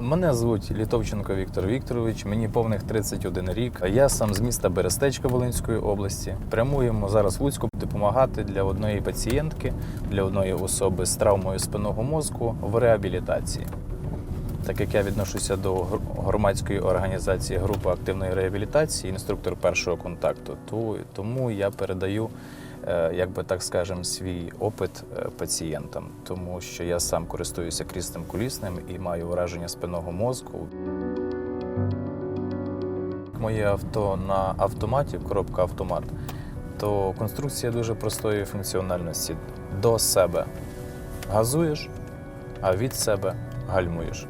Мене звуть Літовченко Віктор Вікторович, мені повних 31 рік. Я сам з міста Берестечка Волинської області. Прямуємо зараз в Луцьку допомагати для одної пацієнтки, для одної особи з травмою спинного мозку в реабілітації. Так як я відношуся до громадської організації група активної реабілітації, інструктор першого контакту, то тому я передаю, як би так скажемо, свій опит е, пацієнтам, тому що я сам користуюся крісним колісним і маю враження спинного мозку. Моє авто на автоматі, коробка автомат, то конструкція дуже простої функціональності до себе газуєш, а від себе гальмуєш.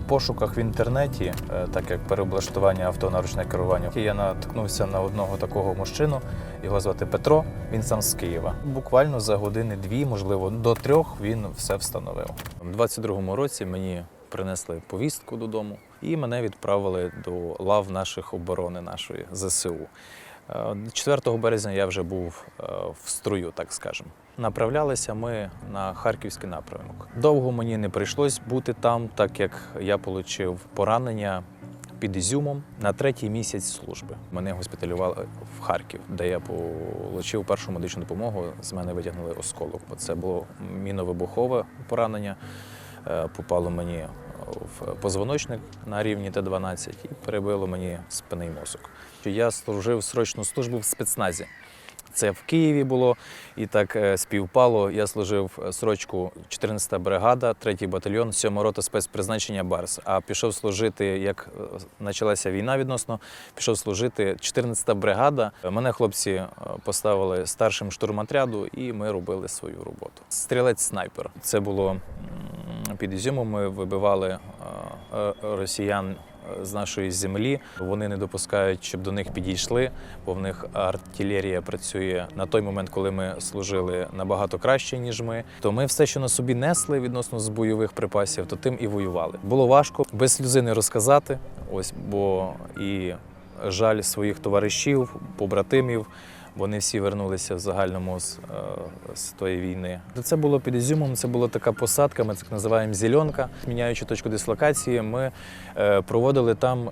Пошуках в інтернеті, е, так як переоблаштування авто на ручне керування, я наткнувся на одного такого мужчину. Його звати Петро. Він сам з Києва. Буквально за години дві, можливо, до трьох він все встановив. У 22-му році мені принесли повістку додому і мене відправили до лав наших оборони нашої ЗСУ. Е, 4 березня я вже був е, в струю, так скажемо. Направлялися ми на харківський напрямок. Довго мені не прийшлось бути там, так як я отримав поранення під Ізюмом на третій місяць служби. Мене госпіталювали в Харків, де я отримав першу медичну допомогу. З мене витягнули осколок, бо це було міновибухове поранення. Е, Попало мені в позвоночник на рівні Т-12 і перебило мені спинний мозок. Я служив срочну службу в спецназі. Це в Києві було, і так е, співпало. Я служив е, срочку 14-та бригада, 3-й батальйон, 7 рота спецпризначення Барс. А пішов служити, як е, почалася війна відносно, пішов служити 14-та бригада. Мене хлопці е, поставили старшим штурмотряду, і ми робили свою роботу. Стрілець-снайпер. Це було під Ізюмом. Ми вибивали е, е, росіян з нашої землі. Вони не допускають, щоб до них підійшли, бо в них артилерія працює на той момент, коли ми служили набагато краще, ніж ми. То ми все, що на собі несли відносно з бойових припасів, то тим і воювали. Було важко без сльози не розказати. Ось бо і жаль своїх товаришів, побратимів. Вони всі вернулися в загальному з, е, з тої війни. Це було під Ізюмом, це була така посадка, ми так називаємо зеленка. Міняючи точку дислокації, ми е, проводили там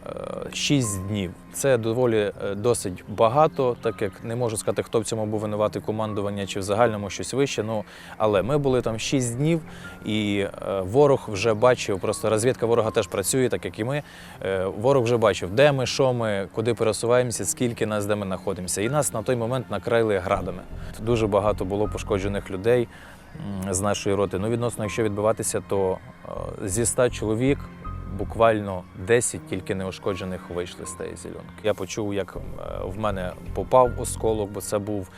6 днів. Це доволі е, досить багато, так як не можу сказати, хто в цьому був винуватий командування чи в загальному щось вище. Ну але ми були там 6 днів, і е, ворог вже бачив, просто розвідка ворога теж працює, так як і ми. Е, Ворог вже бачив, де ми, що ми, куди пересуваємося, скільки нас, де ми знаходимося. І нас на той момент накрили градами. Дуже багато було пошкоджених людей з нашої роти. Ну, відносно, якщо відбиватися, то е, зі 100 чоловік буквально 10 тільки неушкоджених вийшли з тієї зеленки. Я почув, як е, в мене попав осколок, бо це був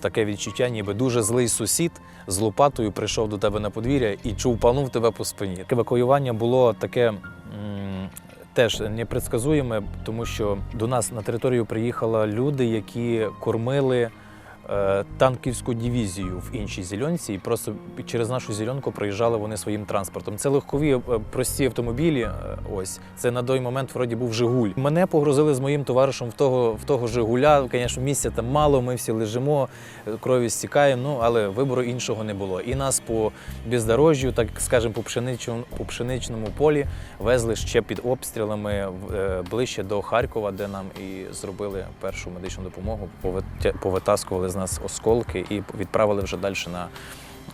таке відчуття, ніби дуже злий сусід з лопатою прийшов до тебе на подвір'я і чувпанув тебе по спині. Евакуювання було таке. Теж непредсказуємо, тому що до нас на територію приїхали люди, які кормили танківську дивізію в іншій зеленці, і просто через нашу зеленку проїжджали вони своїм транспортом. Це легкові е, прості автомобілі. е, Ось це на той момент вроді був Жигуль. Мене погрузили з моїм товаришем в того, в того Жигуля. Звісно, місця там мало. Ми всі лежимо, е, крові стікаємо. Ну але вибору іншого не було. І нас по бездорожжю, так скажемо, по пшеничному, по пшеничному полі везли ще під обстрілами е, ближче до Харкова, де нам і зробили першу медичну допомогу. Повитаскували з нас осколки і відправили вже далі на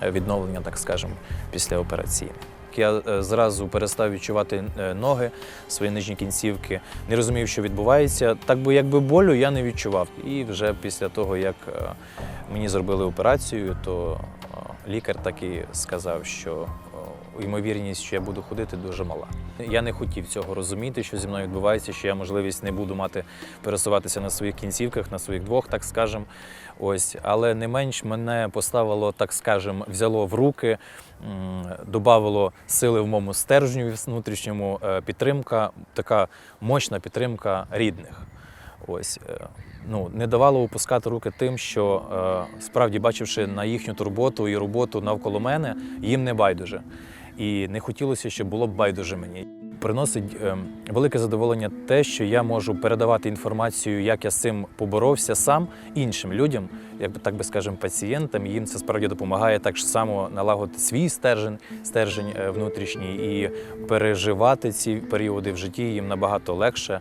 е, відновлення, так скажемо, після операції. Я е, зразу перестав відчувати е, ноги, свої нижні кінцівки, не розумів, що відбувається. Так би якби болю я не відчував. І вже після того, як мені зробили операцію, то лікар так і сказав, що ймовірність, що я буду ходити, дуже мала. Я не хотів цього розуміти, що зі мною відбувається, що я можливість не буду мати пересуватися на своїх кінцівках, на своїх двох, так скажемо. Ось, але не менш мене поставило, так скажемо, взяло в руки, м, добавило сили в моєму стержню внутрішньому е, підтримка, така мощна підтримка рідних. Ось е, ну не давало опускати руки тим, що е, справді бачивши на їхню турботу і роботу навколо мене, їм не байдуже. І не хотілося, щоб було байдуже мені. приносить ем, велике задоволення те, що я можу передавати інформацію, як я з цим поборовся сам іншим людям, як так би скажемо, пацієнтам. Їм це справді допомагає так само налагодити свій стержень, стержень е, внутрішній і переживати ці періоди в житті їм набагато легше.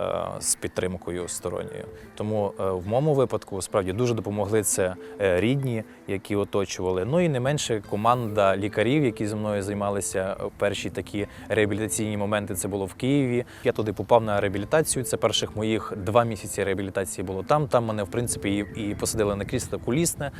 Е, З підтримкою сторонньою. Тому е, в моєму випадку справді дуже допомогли це е, рідні, які оточували. Ну і не менше команда лікарів, які зі мною займалися перші такі реабілітаційні моменти. Це було в Києві. Я туди попав на реабілітацію. Це перших моїх два місяці реабілітації було там. Там мене в принципі і, посадили на крісло кулісне.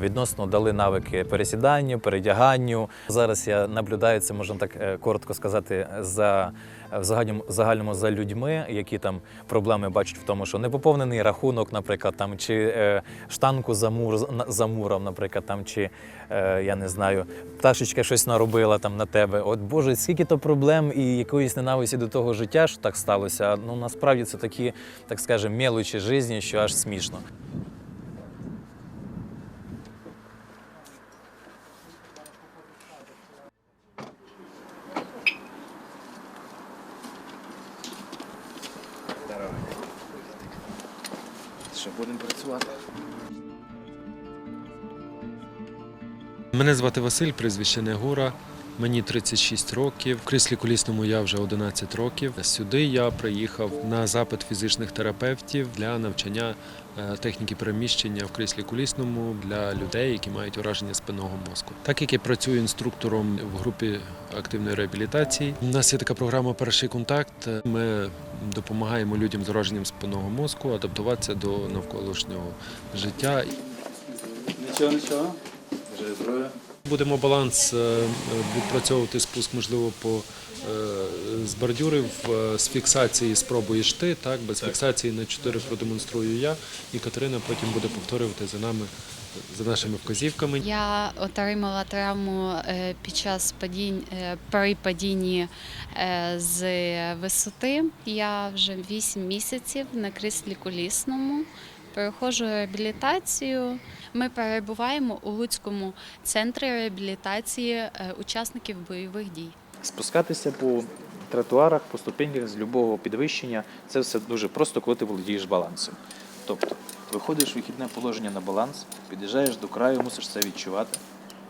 Відносно дали навики пересіданню, передяганню. Зараз я наблюдаю це, можна так коротко сказати, за в загальному, загальному за людьми, які там проблеми бачать в тому, що непоповнений рахунок, наприклад, там чи е, штанку за мур за- муром, наприклад, там чи е, я не знаю, пташечка щось наробила там на тебе. От Боже, скільки то проблем і якоїсь ненависті до того життя, що так сталося. Ну насправді це такі, так скажемо, мелочі житті, що аж смішно. Що будемо працювати? Мене звати Василь, прізвище Негура. Мені 36 років. В кріслі колісному я вже 11 років. Сюди я приїхав на запит фізичних терапевтів для навчання е, техніки переміщення в кріслі колісному для людей, які мають ураження спинного мозку. Так як я працюю інструктором в групі активної реабілітації, у нас є така програма Перший контакт. Ми допомагаємо людям з ураженням спинного мозку адаптуватися до навколишнього життя Нічого, нічого. Вже зброя. Будемо баланс е, відпрацьовувати спуск, можливо, по е, з бордюрів е, з фіксації спробуєш ти, так без фіксації на 4 продемонструю я, і Катерина потім буде повторювати за нами за нашими вказівками. Я отримала травму під час падінь при падінні з висоти. Я вже 8 місяців на кріслі колісному. Проходжу реабілітацію. Ми перебуваємо у Луцькому центрі реабілітації е, учасників бойових дій. Спускатися по тротуарах, по ступеньках з любого підвищення це все дуже просто, коли ти володієш балансом. Тобто, виходиш в вихідне положення на баланс, під'їжджаєш до краю, мусиш це відчувати,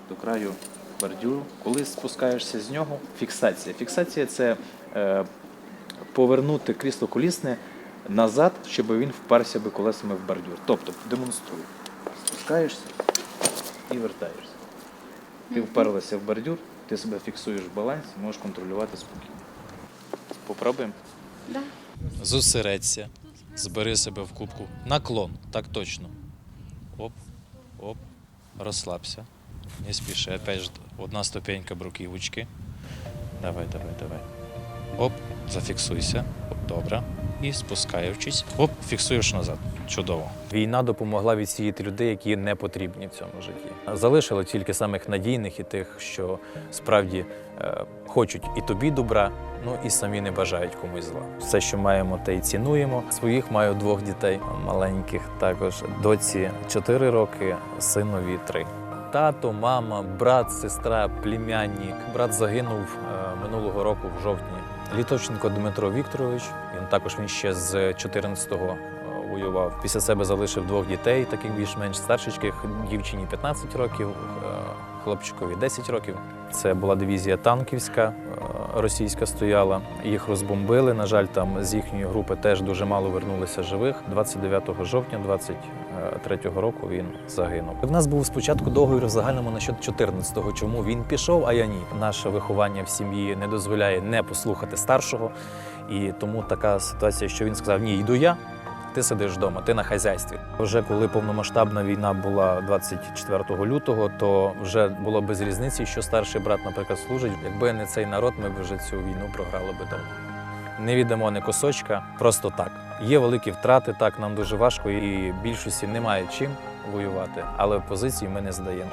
до краю бордюру. Коли спускаєшся з нього, фіксація. Фіксація це е, повернути крісло колісне назад, щоб він вперся би колесами в бордюр. Тобто, демонструю. Спускаєшся і вертаєшся. Ти вперлася в бордюр, ти себе фіксуєш в балансі, можеш контролювати спокійно. Попробуємо? Да. Зосередься, збери себе в кубку. Наклон, так точно. Оп, оп, розслабся. Не спіши. Опять ж, одна ступенька бруківочки. Давай, давай, давай. Оп, зафіксуйся. Оп, добре. І спускаючись, оп, фіксуєш назад. Чудово. Війна допомогла відсіяти людей, які не потрібні в цьому житті. Залишили тільки самих надійних і тих, що справді е, хочуть і тобі добра, ну і самі не бажають комусь зла. Все, що маємо, те й цінуємо. Своїх маю двох дітей маленьких, також доці 4 роки, синові 3. Тато, мама, брат, сестра, племянник. Брат загинув е, минулого року в жовтні. Літовченко Дмитро Вікторович. Він також він ще з 14-го е, воював. Після себе залишив двох дітей, таких більш-менш старшечких. Дівчині 15 років, е, хлопчикові 10 років. Це була дивізія танківська, е, російська стояла. Їх розбомбили. На жаль, там з їхньої групи теж дуже мало вернулося живих. 29 жовтня 23-го року він загинув. В нас був спочатку договір в загальному насчет 14-го, чому він пішов, а я ні. Наше виховання в сім'ї не дозволяє не послухати старшого. І тому така ситуація, що він сказав: Ні, йду я. Ти сидиш вдома, ти на хазяйстві. Вже коли повномасштабна війна була 24 лютого, то вже було без різниці, що старший брат, наприклад, служить. Якби не цей народ, ми б вже цю війну програли би давно. Не віддамо ні кусочка, просто так. Є великі втрати, так нам дуже важко, і більшості немає чим воювати, але позиції ми не здаємо.